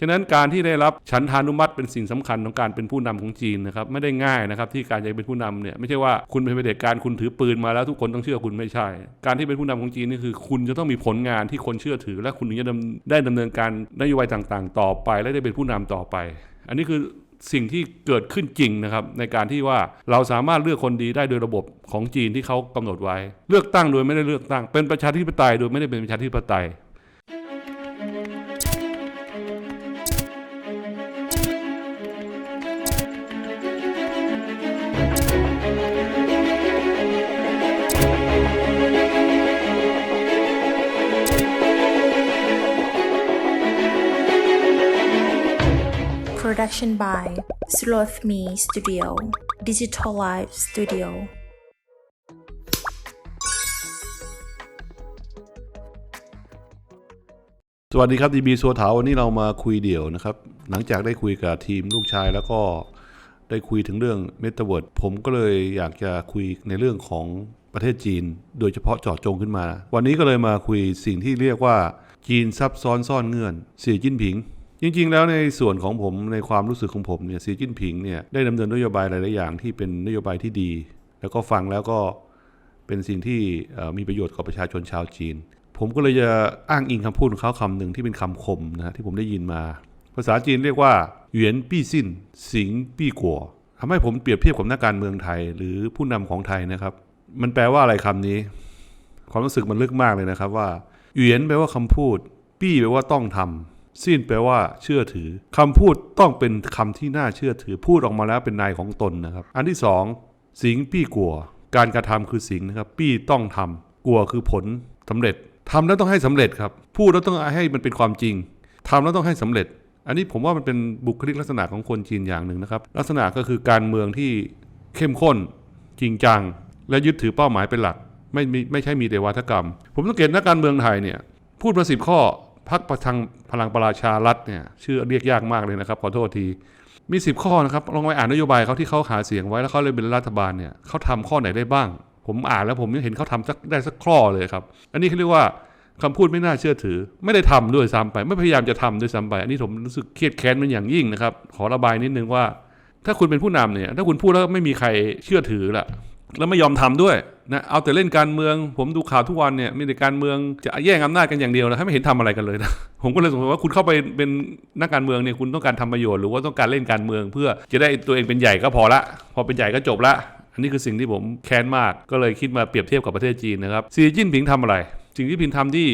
ฉะนั้นการที่ได้รับฉันทานุมัติเป็นสิ่งสำคัญของการเป็นผู้นำของจีนนะครับไม่ได้ง่ายนะครับที่การจะเป็นผู้นำเนี่ยไม่ใช่ว่าคุณเป็นเผด็จการคุณถือปืนมาแล้วทุกคนต้องเชื่อคุณไม่ใช่ การที่เป็นผู้นำของจีนนี่คือ คุณจะต้องมีผลงานที่คนเชื่อถือ และคุณถึงจะได้ดำเนินการนโยบายต่างๆ ต่อไป และได้เป็นผู้นำต่อไป อันนี้คือสิ่งที่เกิดขึ้นจริงนะครับในการที่ว่าเราสามารถเลือกคนดีได้โดยระบบของจีนที่เขากำหนดไว้ เลือกตั้งโดยไม่ได้เลือกตั้ง เป็นประชาธิปไตยโดยไม่ได้เป็นประชาธิปไตย Production by Sloth Me Studio Digital Live Studio สวัสดีครับดีบีสัวเถาวันนี้เรามาคุยเดี่ยวนะครับ หลังจากได้คุยกับทีมลูกชายแล้วก็ได้คุยถึงเรื่องเมตาเวิร์ดผมก็เลยอยากจะคุยในเรื่องของประเทศจีน โดยเฉพาะเจาะจงขึ้นมา วันนี้ก็เลยมาคุยสิ่งที่เรียกว่าจีนซับซ้อนซ่อนเงื่อนสีจิ้นผิง จริงๆ แล้วในส่วนของผมในความรู้สึกของผมเนี่ยสีจิ้นผิงเนี่ยได้ดำเนินนโยบายหลายๆอย่างที่เป็นนโยบายที่ดี แล้วก็ฟังแล้วก็เป็นสิ่งที่มีประโยชน์กับประชาชนชาวจีน ผมก็เลยจะอ้างอิงคำพูดของเขาคำหนึ่งที่เป็นคำคมนะฮะที่ผมได้ยินมา ภาษาจีนเรียกว่าเหวียนปี้สิ้น สิงปี้กัวทำให้ผมเปรียบเทียบกับนักการเมืองไทย หรือผู้นำของไทยนะครับ มันแปลว่าอะไรคำนี้ ความรู้สึกมันลึกมากเลยนะครับว่าเหวียนแปลว่าคำพูด ปี้แปลว่าต้องทำ สิ้นแปลว่าเชื่อถือคำพูดต้องเป็นคำที่น่าเชื่อถือพูดออกมาแล้วเป็นนายของตนนะครับ อันที่สองสิงปี้กลัว การกระทำคือสิงนะครับ ปี้ต้องทำกลัวคือผลสำเร็จทำแล้วต้องให้สำเร็จครับพูดแล้วต้องให้มันเป็นความจริงทำแล้วต้องให้สำเร็จ อันนี้ผมว่ามันเป็นบุคลิกลักษณะของคนจีนอย่างหนึ่งนะครับ ลักษณะก็คือการเมืองที่เข้มข้น จริงจัง และยึดถือเป้าหมายเป็นหลัก ไม่มีไม่ใช่มีแต่วาทกรรม ผมสังเกตนักการเมืองไทยเนี่ยพูดมาสิบข้อ พักประทังพลังประชารัฐเนี่ยชื่อเรียกยากมากเลยนะครับขอโทษที มีสิบข้อนะครับลองไปอ่านนโยบายเขาที่เขาหาเสียงไว้แล้วเขาเลยเป็นรัฐบาลเนี่ยเขาทำข้อไหนได้บ้าง ผมอ่านแล้วผมยังเห็นเขาทำสักได้สักข้อเลยครับ อันนี้เขาเรียกว่าคำพูดไม่น่าเชื่อถือ ไม่ได้ทำด้วยซ้ำไป ไม่พยายามจะทำด้วยซ้ำไป อันนี้ผมรู้สึกเครียดแค้นมันอย่างยิ่งนะครับ ขอระบายนิดนึงว่า ถ้าคุณเป็นผู้นำเนี่ย ถ้าคุณพูดแล้วไม่มีใครเชื่อถือละ แล้วไม่ยอมทำด้วยนะเอาแต่เล่นการเมือง ผมดูข่าวทุกวันเนี่ยมีแต่การเมืองจะแย่งอำนาจกันอย่างเดียวนะไม่เห็นทำอะไรกันเลยนะผมก็เลยสงสัยว่าคุณเข้าไปเป็นนักการเมืองเนี่ยคุณต้องการทำประโยชน์หรือว่าต้องการเล่นการเมือง เพื่อจะได้ตัวเองเป็นใหญ่ก็พอละ พอเป็นใหญ่ก็จบละอันนี้คือสิ่งที่ผมแค้นมากก็เลยคิดมาเปรียบเทียบกับประเทศจีนนะครับสีจิ้นผิงทำอะไร สิ่งที่ผิงทำที่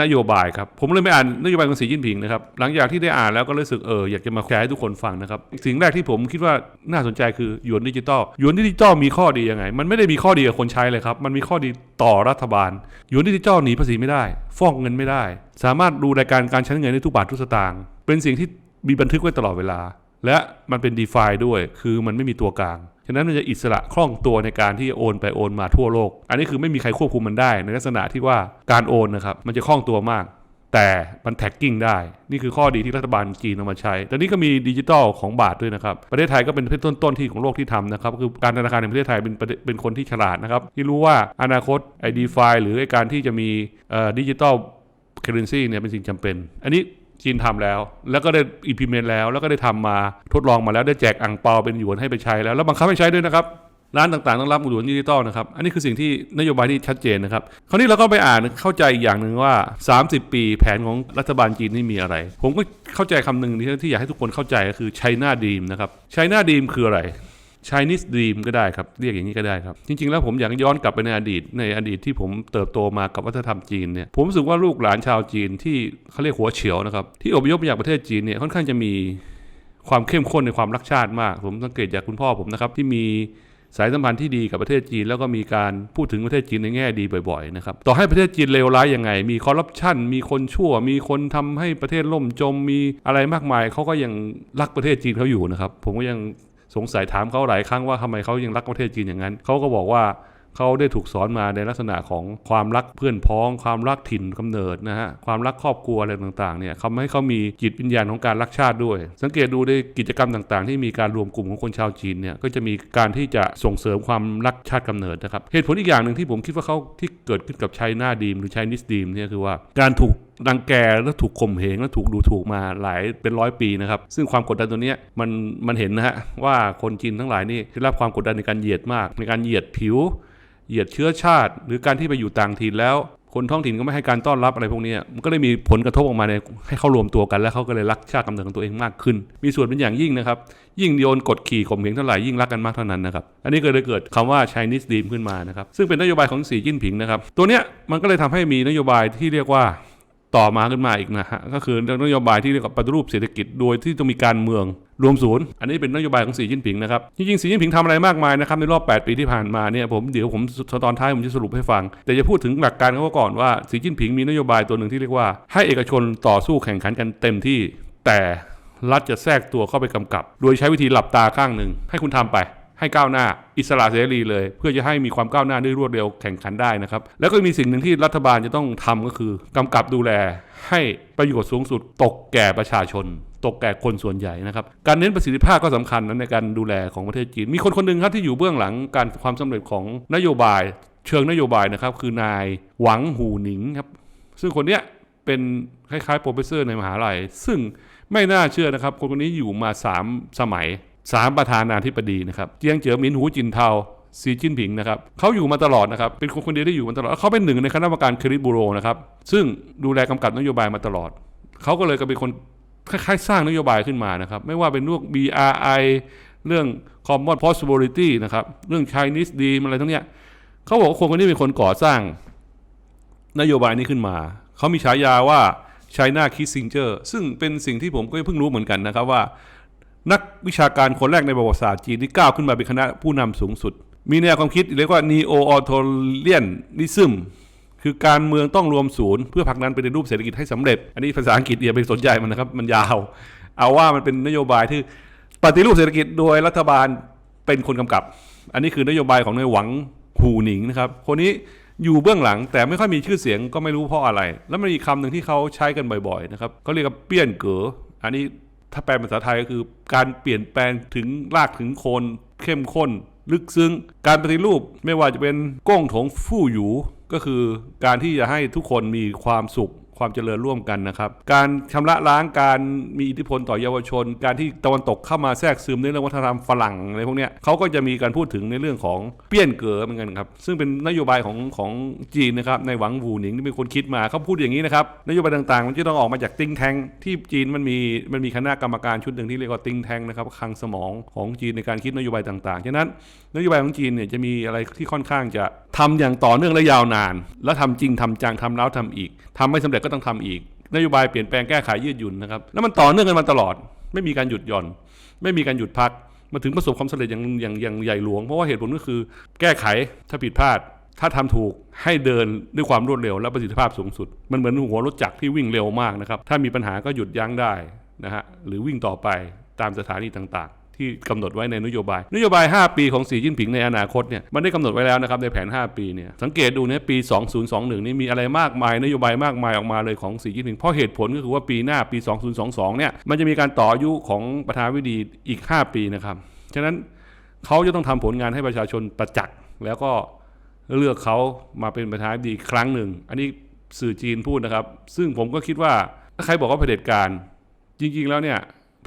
นโยบายครับ ผมเลยไม่อ่านนโยบายของสีจิ้นผิงนะครับ หลังจากที่ได้อ่านแล้วก็รู้สึกเอออยากจะมาแชร์ให้ทุกคนฟังนะครับ สิ่งแรกที่ผมคิดว่าน่าสนใจคือหยวนดิจิตอลหยวนดิจิตอลมีข้อดียังไง มันไม่ได้มีข้อดีกับคนใช้เลยครับ มันมีข้อดีต่อรัฐบาลหยวนดิจิตอลหนีภาษีไม่ได้ ฟ้องเงินไม่ได้ สามารถดูรายการการใช้เงินได้ทุกบาททุกสตางค์เป็นสิ่งที่มีบันทึกไว้ตลอดเวลา และมันเป็น d e f i ด้วย คือมันไม่มีตัวกลาง ฉะนั้นมันจะอิสระคล่องตัวในการที่โอนไปโอนมาทั่วโลก อันนี้คือไม่มีใครควบคุมมันได้ ในลักษณะที่ว่าการโอนนะครับมันจะคล่องตัวมาก แต่มันแท็กกิ้งได้ นี่คือข้อดีที่รัฐบาลจีนเอามาใช้ แต่นี่ก็มีดิจิตอลของบาทด้วยนะครับ ประเทศไทยก็เป็นประเทศต้นๆที่ของโลกที่ทำนะครับ คือการธนาคารในประเทศไทยเป็นเป็นคนที่ฉลาดนะครับ ที่รู้ว่าอนาคตไอดีฟหรือไอการที่จะมีดิจิตอลเคอร์เรนซีเนี่ยเป็นสิ่งจำเป็น อันนี้ จีนทำแล้ว แล้วก็ได้ implement แล้ว แล้วก็ได้ทำมาทดลองมาแล้วได้แจกอ่างเปาเป็นหยวนให้ไปใช้แล้ว แล้วบังคับให้ใช้ด้วยนะครับร้านต่างๆต้องรับหยวนดิจิตอลนะครับ อันนี้คือสิ่งที่นโยบายที่ชัดเจนนะครับ คราวนี้เราก็ไปอ่านเข้าใจอีกอย่างหนึ่งว่า 30 ปีแผนของรัฐบาลจีนนี่มีอะไร ผมก็เข้าใจคำหนึ่งที่ที่อยากให้ทุกคนเข้าใจก็คือ China Dream นะครับ China Dream คืออะไร Chinese Dream ก็ได้ครับ เรียกอย่างนี้ก็ได้ครับ จริง ๆ แล้วผมอยากย้อนกลับไปในอดีต ในอดีตที่ผมเติบโตมากับวัฒนธรรมจีนเนี่ย ผมรู้สึกว่าลูกหลานชาวจีนที่เขาเรียกหัวเฉียวนะครับ ที่อพยพมาจากประเทศจีนเนี่ยค่อนข้างจะมีความเข้มข้นในความรักชาติมาก ผมสังเกตจากคุณพ่อผมนะครับที่มีสายสัมพันธ์ที่ดีกับประเทศจีน แล้วก็มีการพูดถึงประเทศจีนในแง่ดีบ่อยๆนะครับต่อให้ประเทศจีนเลวร้ายยังไง มีคอร์รัปชันมีคนชั่ว มีคนทำให้ประเทศล่มจมมีอะไรมากมายเขาก็ยังรักประเทศจีนเขาอยู่นะครับ ผมก็ยัง สงสัยถามเขาหลายครั้งว่าทำไมเขายังรักประเทศจีนอย่างนั้น เขาก็บอกว่าเขาได้ถูกสอนมาในลักษณะของความรักเพื่อนพ้อง ความรักถิ่นกำเนิดนะฮะความรักครอบครัวอะไรต่างๆเนี่ยทำให้เขามีจิตวิญญาณของการรักชาติด้วย สังเกตดูในกิจกรรมต่างๆ ที่มีการรวมกลุ่มของคนชาวจีนเนี่ยก็จะมีการที่จะส่งเสริมความรักชาติกำเนิดนะครับเหตุผลอีกอย่างหนึ่งที่ผมคิดว่าเขาที่เกิดขึ้นกับไชน่าดีมหรือไชนิสดีมเนี่ยคือว่าการถูกรังแกและถูกข่มเหงและถูกดูถูกมาหลายเป็นร้อยปีนะครับ ซึ่งความกดดันตัวนี้มันมันเห็นนะฮะว่าคนจีนทั้งหลายนี่ได้รับความกดดันในการเหยียดมาก ในการเหยียดผิว เหยียดเชื้อชาติ หรือการที่ไปอยู่ต่างถิ่นแล้ว คนท้องถิ่นก็ไม่ให้การต้อนรับอะไรพวกนี้มันก็เลยมีผลกระทบออกมาในให้เขารวมตัวกันแล้วเขาก็เลยรักชาติกำเนิดของตัวเองมากขึ้น มีส่วนเป็นอย่างยิ่งนะครับ ยิ่งโยนกดขี่ข่มเหงเท่าไหร่ยิ่งรักกันมากเท่านั้นนะครับอันนี้ก็เลยเกิดคำว่า Chinese Dream ขึ้นมานะครับซึ่งเป็นนโยบายของสีจิ้นผิงนะครับตัวเนี้ยมันก็เลยทำให้มีนโยบายที่เรียกว่า ต่อมาขึ้นมาอีกนะฮะก็คือนโยบายที่เรียกว่าปฏิรูปเศรษฐกิจโดยที่ต้องมีการเมืองรวมศูนย์ อันนี้เป็นนโยบายของสีจิ้นผิงนะครับ จริงๆสีจิ้นผิงทำอะไรมากมายนะครับในรอบ 8 ปีที่ผ่านมาเนี่ยผมเดี๋ยวผมตอนท้ายผมจะสรุปให้ฟัง แต่จะพูดถึงหลักการเขาก่อนว่าสีจิ้นผิงมีนโยบายตัวหนึ่งที่เรียกว่า ให้เอกชนต่อสู้แข่งขันกันเต็มที่ แต่รัฐจะแทรกตัวเข้าไปกำกับ โดยใช้วิธีหลับตาข้างหนึ่งให้คุณทำไป ให้ก้าวหน้าอิสระเสรีเลย เพื่อจะให้มีความก้าวหน้าได้รวดเร็วแข่งขันได้นะครับ แล้วก็มีสิ่งหนึ่งที่รัฐบาลจะต้องทำก็คือกำกับดูแลให้ประโยชน์สูงสุด ตกแก่ประชาชน ตกแก่คนส่วนใหญ่นะครับการเน้นประสิทธิภาพก็สำคัญนะในการดูแลของประเทศจีน มีคนคนหนึ่งครับที่อยู่เบื้องหลังการความสำเร็จของนโยบาย เชิงนโยบายนะครับคือนายหวังหูหนิงครับซึ่งคนเนี้ยเป็นคล้ายๆโปรเฟสเซอร์ในมหาลัย ซึ่งไม่น่าเชื่อนะครับ คนคนนี้อยู่มา 3 สมัย 3 ประธานาธิบดีนะครับเจียงเจ๋อหมินหูจินเทาซีจิ้นผิงนะครับเขาอยู่มาตลอดนะครับ เป็นคนคนเดียวที่อยู่มาตลอดแล้วเขาเป็นหนึ่งในคณะกรรมการครดิตบูโรนะครับ ซึ่งดูแลกำกับนโยบายมาตลอด เขาก็เลยก็เป็นคนคล้ายๆ สร้างนโยบายขึ้นมานะครับ ไม่ว่าเป็นพวก BRI เรื่อง Common Possibility นะครับ เรื่อง Chinese Dream อะไรทั้งเนี้ยเขาบอกว่าคนคนนี้เป็นคนก่อสร้างนโยบายนี้ขึ้นมา เขามีฉายาว่า China Kissinger ซึ่งเป็นสิ่งที่ผมก็เพิ่งรู้เหมือนกันนะครับว่า นักวิชาการคนแรกในประวัติศาสตร์จีนที่ก้าวขึ้นมาเป็นคณะผู้นำสูงสุด มีแนวความคิดเรียกว่า neo authoritarianism คือการเมืองต้องรวมศูนย์เพื่อผลักดันไปในรูปเศรษฐกิจให้สำเร็จ อันนี้ภาษาอังกฤษอย่าไปสนใจมันนะครับ มันยาว เอาว่ามันเป็นนโยบายที่ปฏิรูปเศรษฐกิจโดยรัฐบาลเป็นคนกำกับ อันนี้คือนโยบายของนายหวังหูหนิงนะครับ คนนี้อยู่เบื้องหลังแต่ไม่ค่อยมีชื่อเสียงก็ไม่รู้เพราะอะไร แล้วมันมีคำหนึ่งที่เขาใช้กันบ่อยๆนะครับเขาเรียกว่าเปี้ยนเก๋ออันนี้ ถ้าแปลเป็นภาษาไทยก็คือ การเปลี่ยนแปลงถึงรากถึงโคนเข้มข้น ลึกซึ้ง การปฏิรูปไม่ว่าจะเป็นก้งถงฟู่อยู่ ก็คือการที่จะให้ทุกคนมีความสุข ความเจริญร่วมกันนะครับ การชำระล้างการมีอิทธิพลต่อเยาวชน การที่ตะวันตกเข้ามาแทรกซึมในเรื่องวัฒนธรรมฝรั่งอะไรพวกนี้เขาก็จะมีการพูดถึงในเรื่องของเปี้ยนเก๋อเหมือนกันครับ ซึ่งเป็นนโยบายของของจีนนะครับ ในหวังวูหนิงที่เป็นคนคิดมาเขาพูดอย่างนี้นะครับ นโยบายต่างๆ มันจะต้องออกมาจากติ้งแทงที่จีนมันมีมันมีคณะกรรมการชุดหนึ่งที่เรียกว่าติ้งแทงนะครับคลังสมองของจีนในการคิดนโยบายต่างๆ ฉะนั้นนโยบายของจีนเนี่ยจะมีอะไรที่ค่อนข้างจะทำอย่างต่อเนื่องและยาวนาน แล้วทำจริงทำจังทำแล้วทำอีกทำไม่สำเร็จก็ต้องทำอีก นโยบายเปลี่ยนแปลงแก้ไขยืดหยุ่นนะครับ แล้วมันต่อเนื่องกันมาตลอด ไม่มีการหยุดหย่อน ไม่มีการหยุดพักมาถึงประสบความสำเร็จอย่างอย่างอย่างใหญ่หลวง เพราะว่าเหตุผลก็คือ แก้ไขถ้าผิดพลาด ถ้าทำถูกให้เดินด้วยความรวดเร็วและประสิทธิภาพสูงสุด มันเหมือนหัวรถจักรที่วิ่งเร็วมากนะครับ ถ้ามีปัญหาก็หยุดยั้งได้นะฮะหรือวิ่งต่อไปตามสถานีต่างๆ ที่กำหนดไว้ในนโยบาย นโยบาย 5 ปีของสีจิ้นผิงในอนาคตเนี่ยมันได้กำหนดไว้แล้วนะครับในแผน 5 ปีเนี่ยสังเกตดูเนี่ยปี 2021 นี่มีอะไรมากมายนโยบายมากมายออกมาเลยของสีจิ้นผิงเพราะเหตุผลก็คือว่าปีหน้าปี 2022 เนี่ยมันจะมีการต่ออายุของประธานาธิดีอีก 5 ปีนะครับฉะนั้นเขาจะต้องทำผลงานให้ประชาชนประจักษ์แล้วก็เลือกเขามาเป็นประธานาธิบดีอีกครั้งหนึ่ง อันนี้สื่อจีนพูดนะครับ ซึ่งผมก็คิดว่าถ้าใครบอกว่าเผด็จการ จริง ๆ แล้วเนี่ย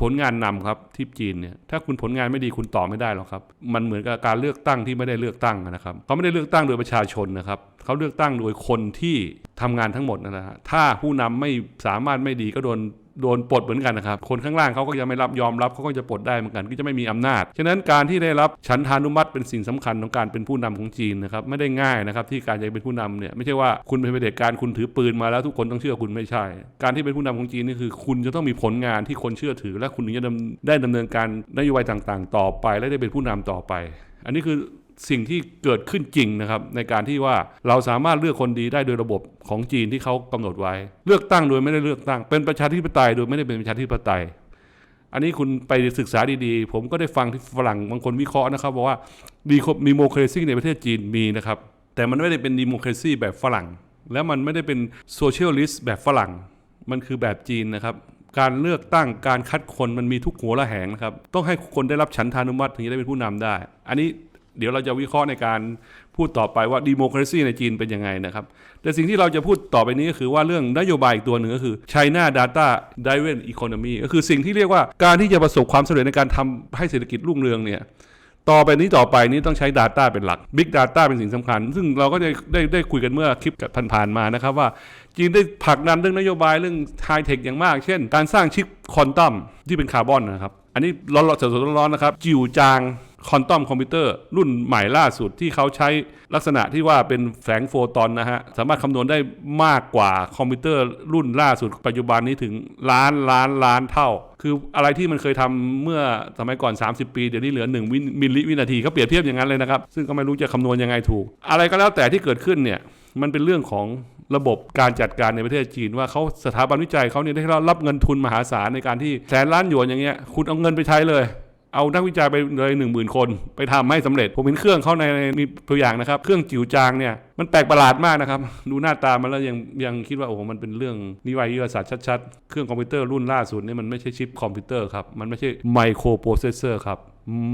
ผลงานนำครับที่จีนเนี่ยถ้าคุณผลงานไม่ดีคุณต่อไม่ได้หรอกครับ มันเหมือนกับการเลือกตั้งที่ไม่ได้เลือกตั้งนะครับเขาไม่ได้เลือกตั้งโดยประชาชนนะครับเขาเลือกตั้งโดยคนที่ทำงานทั้งหมดนะฮะถ้าผู้นำไม่สามารถไม่ดีก็โดน โดนปลดเหมือนกันนะครับ คนข้างล่างเขาก็ยังไม่รับยอมรับเขาก็จะปลดได้เหมือนกันก็จะไม่มีอำนาจ ฉะนั้นการที่ได้รับฉันทานุมัติเป็นสิ่งสำคัญของการเป็นผู้นำของจีนนะครับไม่ได้ง่ายนะครับที่การจะเป็นผู้นำเนี่ยไม่ใช่ว่าคุณเป็นเผด็จการคุณถือปืนมาแล้วทุกคนต้องเชื่อคุณไม่ใช่ การที่เป็นผู้นำของจีนนี่คือ คุณจะต้องมีผลงานที่คนเชื่อถือ และคุณถึงจะได้ดำเนินการนโยบายต่างๆ ต่อไป และได้เป็นผู้นำต่อไป อันนี้คือ สิ่งที่เกิดขึ้นจริงนะครับ ในการที่ว่าเราสามารถเลือกคนดีได้โดยระบบของจีนที่เขากำหนดไว้ เลือกตั้งโดยไม่ได้เลือกตั้ง เป็นประชาธิปไตยโดยไม่ได้เป็นประชาธิปไตย อันนี้คุณไปศึกษาดีๆ ผมก็ได้ฟังที่ฝรั่งบางคนวิเคราะห์นะครับบอกว่าดีมีโมเครซีในประเทศจีนมีนะครับ แต่มันไม่ได้เป็นดิโมเครซีแบบฝรั่ง แล้วมันไม่ได้เป็นโซเชียลิสต์แบบฝรั่ง มันคือแบบจีนนะครับการเลือกตั้งการคัดคนมันมีทุกหัวละแหงนะครับ ต้องให้คนได้รับฉันทานุมัติถึงจะได้เป็นผู้นำได้ อันนี้ เดี๋ยวเราจะวิเคราะห์ในการพูดต่อไปว่าดิโมคราซีในจีนเป็นยังไงนะครับ แต่สิ่งที่เราจะพูดต่อไปนี้ก็คือว่าเรื่องนโยบายอีกตัวหนึ่งก็คือ China Data Driven Economy ก็คือสิ่งที่เรียกว่าการที่จะประสบความสำเร็จในการทำให้เศรษฐกิจรุ่งเรืองเนี่ยต่อไปนี้ต่อไปนี้ต้องใช้ Data เป็นหลัก Big Data เป็นสิ่งสำคัญ ซึ่งเราก็ได้ได้ได้คุยกันเมื่อคลิปกับผ่านๆมานะครับว่า จีนได้ผลักดันเรื่องนโยบายเรื่องไฮเทคอย่างมาก เช่น การสร้างชิปควอนตัมที่เป็นคาร์บอนนะครับ อันนี้ร้อนๆสดๆร้อนๆนะครับ จิวจาง คอนตัมคอมพิวเตอร์รุ่นใหม่ล่าสุดที่เขาใช้ลักษณะที่ว่าเป็นแสงโฟตอนนะฮะ สามารถคำนวณได้มากกว่าคอมพิวเตอร์รุ่นล่าสุดปัจจุบันนี้ถึงล้านล้านล้านเท่า คืออะไรที่มันเคยทำเมื่อสมัยก่อน 30 ปี เดี๋ยวนี้เหลือ 1 มิลลิวินาทีเขาเปรียบเทียบอย่างนั้นเลยนะครับ ซึ่งก็ไม่รู้จะคำนวณยังไงถูก อะไรก็แล้วแต่ที่เกิดขึ้นเนี่ยมันเป็นเรื่องของระบบการจัดการในประเทศจีนว่าเขาสถาบันวิจัยเขาเนี่ยได้รับเงินทุนมหาศาลในการที่แสนล้านหยวนอย่างเงี้ยคุณเอาเงินไปใช้เลย เอานักวิจัยไปเลยหนึ่งหมื่นคน ไปทำให้สำเร็จ ผมเห็นเครื่องเขาในมีตัวอย่างนะครับ เครื่องจิ๋วจางเนี่ยมันแปลกประหลาดมากนะครับ ดูหน้าตามันแล้วยังยังคิดว่าโอ้โหมันเป็นเรื่องนิวัยวิทยาศาสตร์ชัดๆ เครื่องคอมพิวเตอร์รุ่นล่าสุดนี่มันไม่ใช่ชิปคอมพิวเตอร์ครับ มันไม่ใช่ไมโครโปรเซสเซอร์ครับ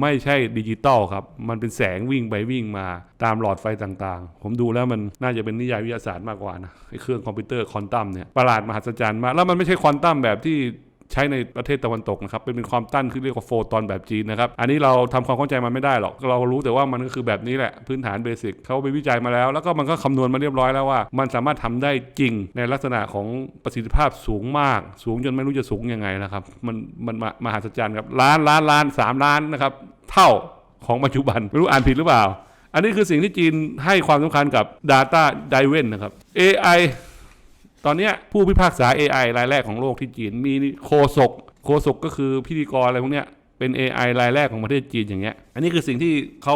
ไม่ใช่ดิจิตอลครับ มันเป็นแสงวิ่งไปวิ่งมาตามหลอดไฟต่างๆ ผมดูแล้วมันน่าจะเป็นนิยายวิทยาศาสตร์มากกว่านะไอเครื่องคอมพิวเตอร์ควอนตัมเนี่ยประหลาดมหัศจรรย์มากแล้วมันไม่ใช่ควอนตัมแบบที่ ใช้ในประเทศตะวันตกนะครับเป็นเป็นความตั้นคือเรียกว่าโฟตอนแบบจีนนะครับอันนี้เราทำความเข้าใจมันไม่ได้หรอกเรารู้แต่ว่ามันก็คือแบบนี้แหละพื้นฐานเบสิกเขาไปวิจัยมาแล้ว แล้วก็มันก็คำนวณมาเรียบร้อยแล้วว่า มันสามารถทำได้จริงในลักษณะของประสิทธิภาพสูงมาก สูงจนไม่รู้จะสูงยังไงนะครับมันมันมาหัศจรรย์ครับล้านล้านล้านสามล้านนะครับเท่าของปัจจุบันไม่รู้อ่านผิดหรือเปล่า อันนี้คือสิ่งที่จีนให้ความสำคัญกับ Data Driven นะครับ AI ตอนนี้ผู้พิพากษา AI รายแรกของโลกที่จีน มีโคศกโคศกก็คือพิธีกรอะไรพวกเนี้ยเป็น AI รายแรกของประเทศจีนอย่างเงี้ย อันนี้คือสิ่งที่เขา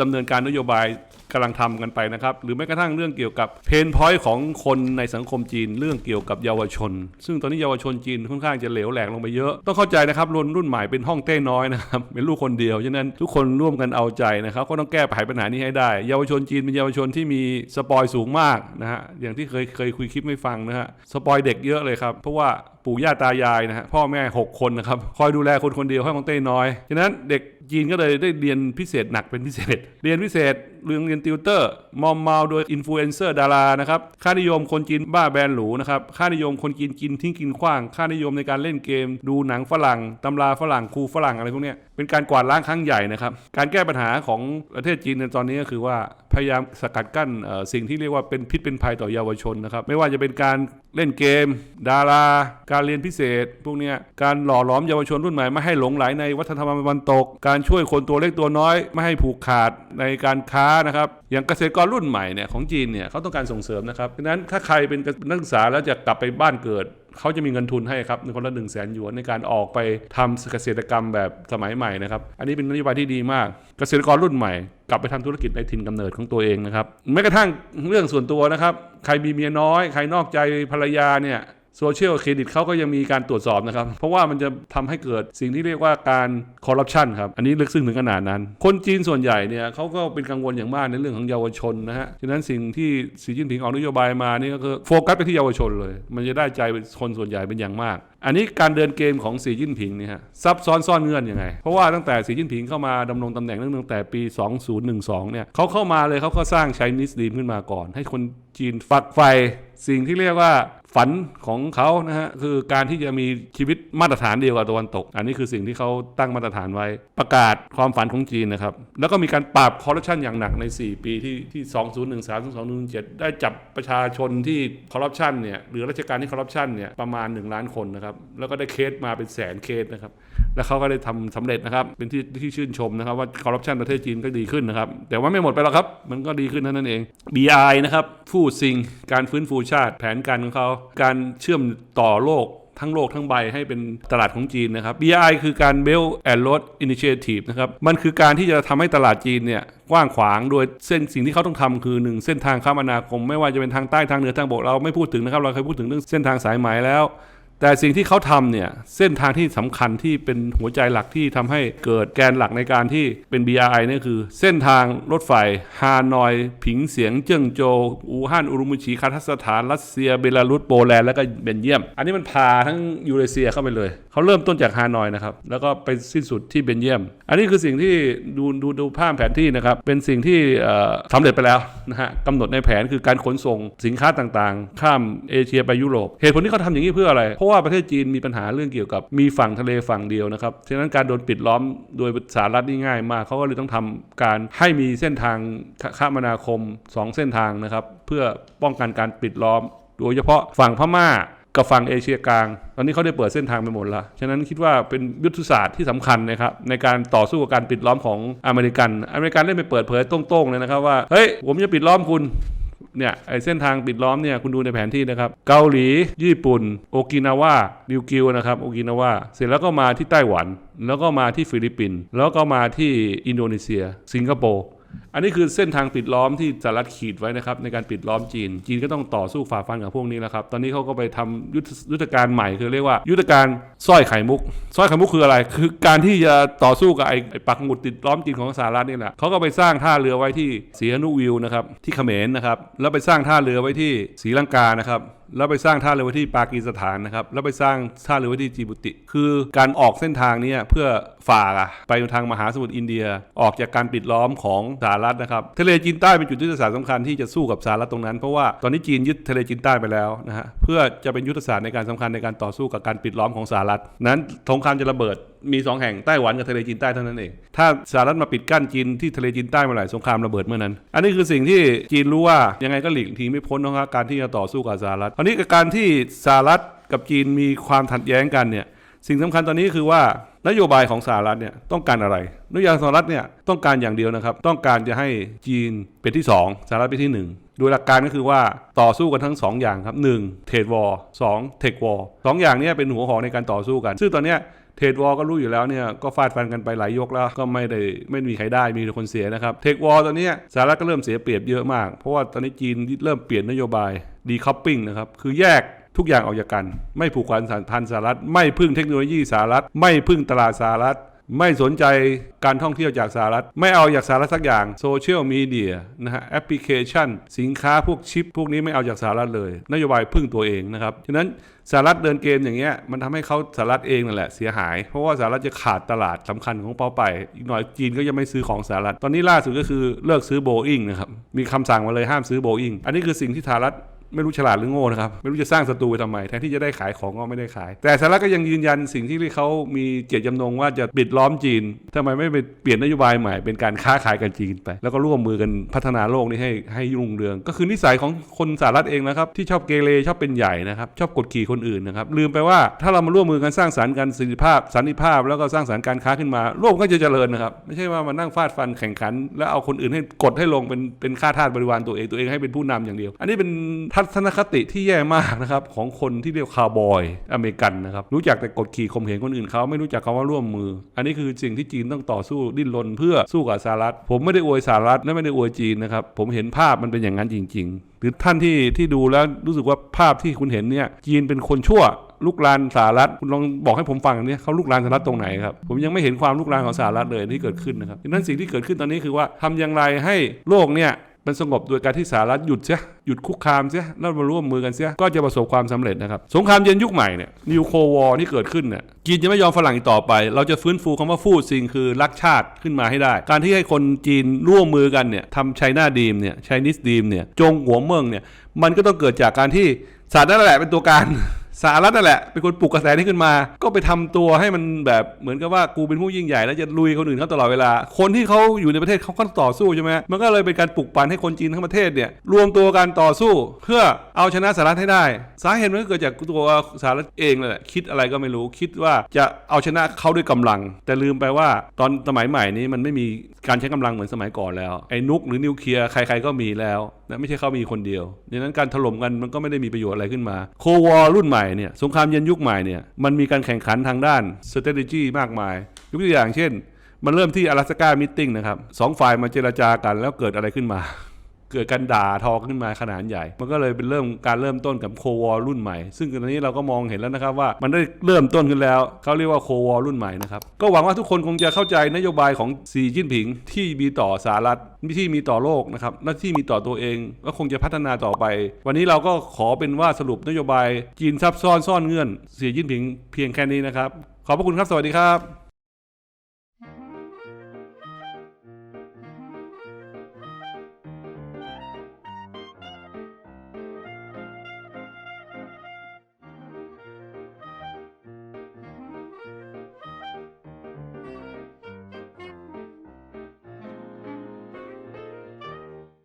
ดำเนินการนโยบาย กำลังทำกันไปนะครับ หรือแม้กระทั่งเรื่องเกี่ยวกับเพนพอยต์ของคนในสังคมจีนเรื่องเกี่ยวกับเยาวชน ซึ่งตอนนี้เยาวชนจีนค่อนข้างจะเหลวแหลกลงไปเยอะ ต้องเข้าใจนะครับรุ่นรุ่นใหม่เป็นห้องเต้น้อยนะครับเป็นลูกคนเดียวฉะนั้นทุกคนร่วมกันเอาใจนะครับก็ต้องแก้ไขปัญหานี้ให้ได้ เยาวชนจีนเป็นเยาวชนที่มีสปอยสูงมากนะฮะอย่างที่เคยเคยคุยคลิปไม่ฟังนะฮะสปอยเด็กเยอะเลยครับเพราะว่าปู่ย่าตายายนะฮะพ่อแม่ 6 คนนะครับคอยดูแลคนคนเดียวให้ของเต้น้อยฉะนั้นเด็ก จีนก็เลยได้เรียนพิเศษหนักเป็นพิเศษ เรียนพิเศษเรื่องเรียนติวเตอร์ มอมเมาโดยอินฟลูเอนเซอร์ดารานะครับ ค่านิยมคนจีนบ้าแบรนด์หรูนะครับ ค่านิยมคนจีนกินทิ้งกินขว้าง ค่านิยมในการเล่นเกม ดูหนังฝรั่ง ตำราฝรั่งครูฝรั่งอะไรพวกนี้เป็นการกวาดล้างครั้งใหญ่นะครับ การแก้ปัญหาของประเทศจีนในตอนนี้ก็คือว่าพยายามสกัดกั้นสิ่งที่เรียกว่าเป็นพิษเป็นภัยต่อเยาวชนนะครับ ไม่ว่าจะเป็นการ เล่นเกม ดารา การเรียนพิเศษ พวกเนี้ยการหล่อหลอมเยาวชนรุ่นใหม่ไม่ให้หลงไหลในวัฒนธรรมตะวันตก การช่วยคนตัวเล็กตัวน้อย ไม่ให้ผูกขาดในการค้านะครับ อย่างเกษตรกรรุ่นใหม่เนี่ยของจีนเนี่ยเขาต้องการส่งเสริมนะครับดังนั้นถ้าใครเป็นนักศึกษาแล้วจะกลับไปบ้านเกิด เขาจะมีเงินทุนให้ครับคนละหนึ่งแสนหยวนในการออกไปทำเกษตรกรรมแบบสมัยใหม่นะครับ อันนี้เป็นนโยบายที่ดีมาก เกษตรกรรุ่นใหม่ กลับไปทำธุรกิจในถิ่นกำเนิดของตัวเองนะครับแม้กระทั่งเรื่องส่วนตัวนะครับ ใครมีเมียน้อย ใครนอกใจภรรยาเนี่ย โซเชียลเครดิตเขาก็ยังมีการตรวจสอบนะครับ เพราะว่ามันจะทำให้เกิดสิ่งที่เรียกว่าการคอร์รัปชันครับ อันนี้ลึกซึ้งถึงขนาดนั้น คนจีนส่วนใหญ่เนี่ยเขาก็เป็นกังวลอย่างมากในเรื่องของเยาวชนนะฮะฉะนั้นสิ่งที่สีจิ้นผิงออกนโยบายมานี่ก็คือโฟกัสไปที่เยาวชนเลย มันจะได้ใจคนส่วนใหญ่เป็นอย่างมาก อันนี้การเดินเกมของสีจิ้นผิงเนี่ยฮะซับซ้อนซ่อนเงื่อนยังไง เพราะว่าตั้งแต่สีจิ้นผิงเข้ามาดำรงตำแหน่งตั้งแต่ปี 2012 เนี่ยเขาเข้ามาเลยเขาก็สร้าง Chinese Dream ขึ้นมาก่อน ให้คนจีนฝักใฝ่สิ่งที่เรียกว่า ฝันของเขานะฮะคือการที่จะมีชีวิตมาตรฐานเดียวกับตะวันตก อันนี้คือสิ่งที่เขาตั้งมาตรฐานไว้ ประกาศความฝันของจีนนะครับแล้วก็มีการปราบคอร์รัปชันอย่างหนักใน 4 ปีที่ที่ 2013ถึง2017 ได้จับประชาชนที่คอร์รัปชันเนี่ยหรือราชการที่คอร์รัปชันเนี่ยประมาณ 1 ล้านคนนะครับแล้วก็ได้เคสมาเป็นแสนเคสนะครับแล้วเขาก็ได้ทำสำเร็จนะครับเป็นที่ที่ชื่นชมนะครับว่าคอร์รัปชันประเทศจีนก็ดีขึ้นนะครับแต่ว่าไม่หมดไปหรอกครับมันก็ดีขึ้นเท่านั้นเอง BI นะครับฟู่ซิงการฟื้นฟูชาติแผนการของเขาการเชื่อมต่อโลกทั้งโลกทั้งใบให้เป็นตลาดของจีนนะครับ BI คือการ Belt and Road Initiative นะครับ มันคือการที่จะทำให้ตลาดจีนเนี่ยกว้างขวาง โดยเส้นสิ่งที่เขาต้องทำคือหนึ่งเส้นทางคมนาคม ไม่ว่าจะเป็นทางใต้ทางเหนือทางบกเราไม่พูดถึงนะครับ เราเคยพูดถึงเรื่องเส้นทางสายไหมแล้ว แต่สิ่งที่เขาทำเนี่ยเส้นทางที่สำคัญที่เป็นหัวใจหลักที่ทำให้เกิดแกนหลักในการที่เป็น BRI เนี่ยคือ เส้นทางรถไฟฮานอย ผิงเสียงเจิ้งโจวอู่ฮั่นอุรุมุชีคาซัคสถานรัสเซียเบลารุสโปแลนด์แล้วก็เบนเยียม อันนี้มันพาทั้งยูเรเซียเข้าไปเลยเขาเริ่มต้นจากฮานอยนะครับ แล้วก็ไปสิ้นสุดที่เบนเยียม อันนี้คือสิ่งที่ดูดูดูภาพแผนที่นะครับ เป็นสิ่งที่เอ่อสำเร็จไปแล้วนะฮะกำหนดในแผนคือการขนส่งสินค้าต่างๆ ข้ามเอเชียไปยุโรป เหตุผลที่เขาทำอย่างนี้เพื่ออะไร เพราะว่าประเทศจีนมีปัญหาเรื่องเกี่ยวกับมีฝั่งทะเลฝั่งเดียวนะครับ ฉะนั้นการโดนปิดล้อมโดยสหรัฐนี่ง่ายมากเขาก็เลยต้องทำการให้มีเส้นทางคมนาคมสองเส้นทางนะครับ เพื่อป้องกันการปิดล้อม โดยเฉพาะฝั่งพม่า กับฝั่งเอเชียกลาง ตอนนี้เขาได้เปิดเส้นทางไปหมดแล้ว ฉะนั้นคิดว่าเป็นยุทธศาสตร์ที่สำคัญนะครับในการต่อสู้กับการปิดล้อมของอเมริกัน อเมริกันได้ไปเปิดเผยต้งๆเลยนะครับว่า เฮ้ย ผมจะปิดล้อมคุณเนี่ยไอเส้นทางปิดล้อมเนี่ยคุณดูในแผนที่นะครับ เกาหลี ญี่ปุ่น โอกินาวาริวกิวนะครับโอกินาวาเสร็จแล้วก็มาที่ไต้หวัน แล้วก็มาที่ฟิลิปปินส์แล้วก็มาที่อินโดนีเซีย สิงคโปร์ อันนี้คือเส้นทางปิดล้อมที่สหรัฐขีดไว้นะครับในการปิดล้อมจีน จีนก็ต้องต่อสู้ฝ่าฟันกับพวกนี้แล้วครับ ตอนนี้เขาก็ไปทำยุทธยุทธการใหม่คือเรียกว่า ยุทธการสร้อยไข่มุกสร้อยไข่มุกคืออะไร คือการที่จะต่อสู้กับไอ้ปักหมุดติดล้อมจีนของสหรัฐนี่แหละเขาก็ไปสร้างท่าเรือไว้ที่สีหนุวิวนะครับที่เขมรนะครับแล้วไปสร้างท่าเรือไว้ที่ศรีลังกานะครับ แล้วไปสร้างท่าเรือไว้ที่ปากีสถานนะครับแล้วไปสร้างท่าเรือไว้ที่จิบุติ คือการออกเส้นทางนี้เพื่อฝ่าไปทางมหาสมุทรอินเดียออกจากการปิดล้อมของสหรัฐนะครับทะเลจีนใต้เป็นจุดยุทธศาสตร์สำคัญที่จะสู้กับสหรัฐตรงนั้น เพราะว่าตอนนี้จีนยึดทะเลจีนใต้ไปแล้วนะฮะเพื่อจะเป็นยุทธศาสตร์ในการสำคัญในการต่อสู้กับการปิดล้อมของสหรัฐนั้นสงครามจะระเบิด มีสองแห่งไต้หวันกับทะเลจีนใต้เท่านั้นเอง ถ้าสหรัฐมาปิดกั้นจีนที่ทะเลจีนใต้เมื่อไหร่สงครามระเบิดเมื่อนั้น อันนี้คือสิ่งที่จีนรู้ว่ายังไงก็หลีกทีไม่พ้นนะครับการที่จะต่อสู้กับสหรัฐอันนี้กับการที่สหรัฐกับจีนมีความขัดแย้งกันเนี่ยสิ่งสำคัญตอนนี้คือว่านโยบายของสหรัฐเนี่ยต้องการอะไร นโยบายสหรัฐเนี่ยต้องการอย่างเดียวนะครับ ต้องการจะให้จีนเป็นที่ 2สหรัฐเป็นที่ 1 โดยหลักการก็คือว่าต่อสู้กันทั้ง 2 อย่างครับ1เทรดวอร์สองเทควอร์สองอย่างนี้เป็นหัวหอกในการต่อสู้กัน ซึ่งตอนนี้ เทรดวอลก็รู้อยู่แล้วเนี่ยก็ฟาดฟันกันไปหลายยกแล้วก็ไม่ได้ไม่มีใครได้มีแต่คนเสียนะครับเทควอลตอนนี้สหรัฐก็เริ่มเสียเปรียบเยอะมาก เพราะว่าตอนนี้จีนเริ่มเปลี่ยนนโยบายดีคัพปิ้งนะครับคือแยกทุกอย่างออกจากกัน ไม่ผูกพันสัมพันธ์สหรัฐ ไม่พึ่งเทคโนโลยีสหรัฐ ไม่พึ่งตลาดสหรัฐ ไม่สนใจการท่องเที่ยวจากสหรัฐ ไม่เอาจากสหรัฐสักอย่างโซเชียลมีเดียนะฮะแอปพลิเคชัน สินค้าพวกชิป พวกนี้ไม่เอาจากสหรัฐเลย นโยบายพึ่งตัวเองนะครับ ฉะนั้น สหรัฐเดินเกมอย่างเงี้ยมันทำให้เขาสหรัฐเองนั่นแหละเสียหาย เพราะว่าสหรัฐจะขาดตลาดสำคัญของเป้าไป อีกหน่อยจีนก็ยังไม่ซื้อของสหรัฐ ตอนนี้ล่าสุดก็คือเลิกซื้อโบอิงนะครับ มีคำสั่งมาเลยห้ามซื้อโบอิงอันนี้คือสิ่งที่สหรัฐ ไม่รู้ฉลาดหรือโง่นะครับ ไม่รู้จะสร้างศัตรูไปทำไมแทนที่จะได้ขายของก็ไม่ได้ขาย แต่สหรัฐก็ยังยืนยันสิ่งที่เขามีเจตจำนงว่าจะปิดล้อมจีนทำไมไม่ไปเปลี่ยนนโยบายใหม่เป็นการค้าขายกับจีนไป แล้วก็ร่วมมือกันพัฒนาโลกนี้ให้ให้รุ่งเรือง ก็คือนิสัยของคนสหรัฐเองนะครับที่ชอบเกเรชอบเป็นใหญ่นะครับชอบกดขี่คนอื่นนะครับลืมไปว่าถ้าเรามาร่วมมือกันสร้างสรรค์กันสันติภาพสันติภาพ แล้วก็สร้างสรรค์การค้าขึ้นมา โลกก็จะเจริญนะครับไม่ใช่ว่ามานั่งฟาดฟันแข่งขัน แล้วเอาคนอื่นให้กดให้ลงเป็นเป็นข้าทาสบริวารตัวเองตัวเองให้เป็นผู้นำอย่างเดียว อันนี้เป็นทัศนคติที่แย่มากนะครับของคนที่เรียกคาร์บอยอเมริกันนะครับรู้จักแต่กดขี่ข่มเหงคนอื่นเขาไม่รู้จักคำว่าร่วมมือ อันนี้คือสิ่งที่จีนต้องต่อสู้ดิ้นรนเพื่อสู้กับสหรัฐ ผมไม่ได้อวยสหรัฐและไม่ได้อวยจีนนะครับผมเห็นภาพมันเป็นอย่างนั้นจริง ๆ หรือท่านที่ที่ดูแล้วรู้สึกว่าภาพที่คุณเห็นเนี่ยจีนเป็นคนชั่วลูกลานสหรัฐคุณลองบอกให้ผมฟังเนี่ยเขาลูกลานสหรัฐตรงไหนครับผมยังไม่เห็นความลูกลานของสหรัฐเลยที่เกิดขึ้นนะครับดังนั้นสิ่งที่เกิดขึ้นตอนนี้คือว่าทำอย่างไรให้โลกเนี่ย มันสงบโดยการที่สหรัฐหยุดเสียหยุดคุกคามเสียแล้วมาร่วมมือกันเสียก็จะประสบความสำเร็จนะครับ สงครามเย็นยุคใหม่เนี่ยนิวโควอร์ที่เกิดขึ้นเนี่ยจีนจะไม่ยอมฝรั่งอีกต่อไป เราจะฟื้นฟูคำว่าฟูดซิงคือรักชาติขึ้นมาให้ได้ การที่ให้คนจีนร่วมมือกันเนี่ยทำไชน่าดีมเนี่ยไชนิสดีมเนี่ยจงหัวเมืองเนี่ยมันก็ต้องเกิดจากการที่สหรัฐนั่นแหละเป็นตัวการ สหรัฐนั่นแหละเป็นคนปลุกกระแสนี้ขึ้นมา ก็ไปทำตัวให้มันแบบเหมือนกับว่ากูเป็นผู้ยิ่งใหญ่แล้วจะลุยคนอื่นเขาตลอดเวลา คนที่เขาอยู่ในประเทศเขาก็ต่อสู้ใช่ไหมมันก็เลยเป็นการปลุกปั่นให้คนจีนทั้งประเทศเนี่ยรวมตัวกันต่อสู้ เพื่อเอาชนะสหรัฐให้ได้ สาเหตุมันก็เกิดจากตัวสหรัฐเองนั่นแหละคิดอะไรก็ไม่รู้คิดว่าจะเอาชนะเขาด้วยกำลัง แต่ลืมไปว่าตอนสมัยใหม่นี้มันไม่มีการใช้กำลังเหมือนสมัยก่อนแล้วไอ้นุกหรือนิวเคลียร์ใครๆก็มีแล้วนะไม่ใช่เขามีคนเดียวดังนั้นการถล่มกันมันก็ไม่ได้มีประโยชน์อะไรขึ้นมาโควอรุ่นใหม่เนี่ยสงครามเย็นยุคใหม่เนี่ยมันมีการแข่งขันทางด้าน strategy มากมายยกตัวอย่างเช่น มันเริ่มที่阿拉斯ก้ามิทติ้งนะครับสองฝ่ายมาเจราจากันแล้วเกิดอะไรขึ้นมา เกิดการด่าทอขึ้นมาขนาดใหญ่ มันก็เลยเป็นเริ่มการเริ่มต้นกับโควอรุ่นใหม่ ซึ่งตอนนี้เราก็มองเห็นแล้วนะครับว่ามันได้เริ่มต้นขึ้นแล้ว เขาเรียกว่าโควอรุ่นใหม่นะครับ ก็หวังว่าทุกคนคงจะเข้าใจนโยบายของสีจิ้นผิงที่มีต่อสหรัฐที่มีต่อโลกนะครับและที่มีต่อตัวเองก็คงจะพัฒนาต่อไป วันนี้เราก็ขอเป็นว่าสรุปนโยบายจีนซับซ้อนซ่อนเงื่อนสีจิ้นผิงเพียงแค่นี้นะครับ ขอบพระคุณครับ สวัสดีครับ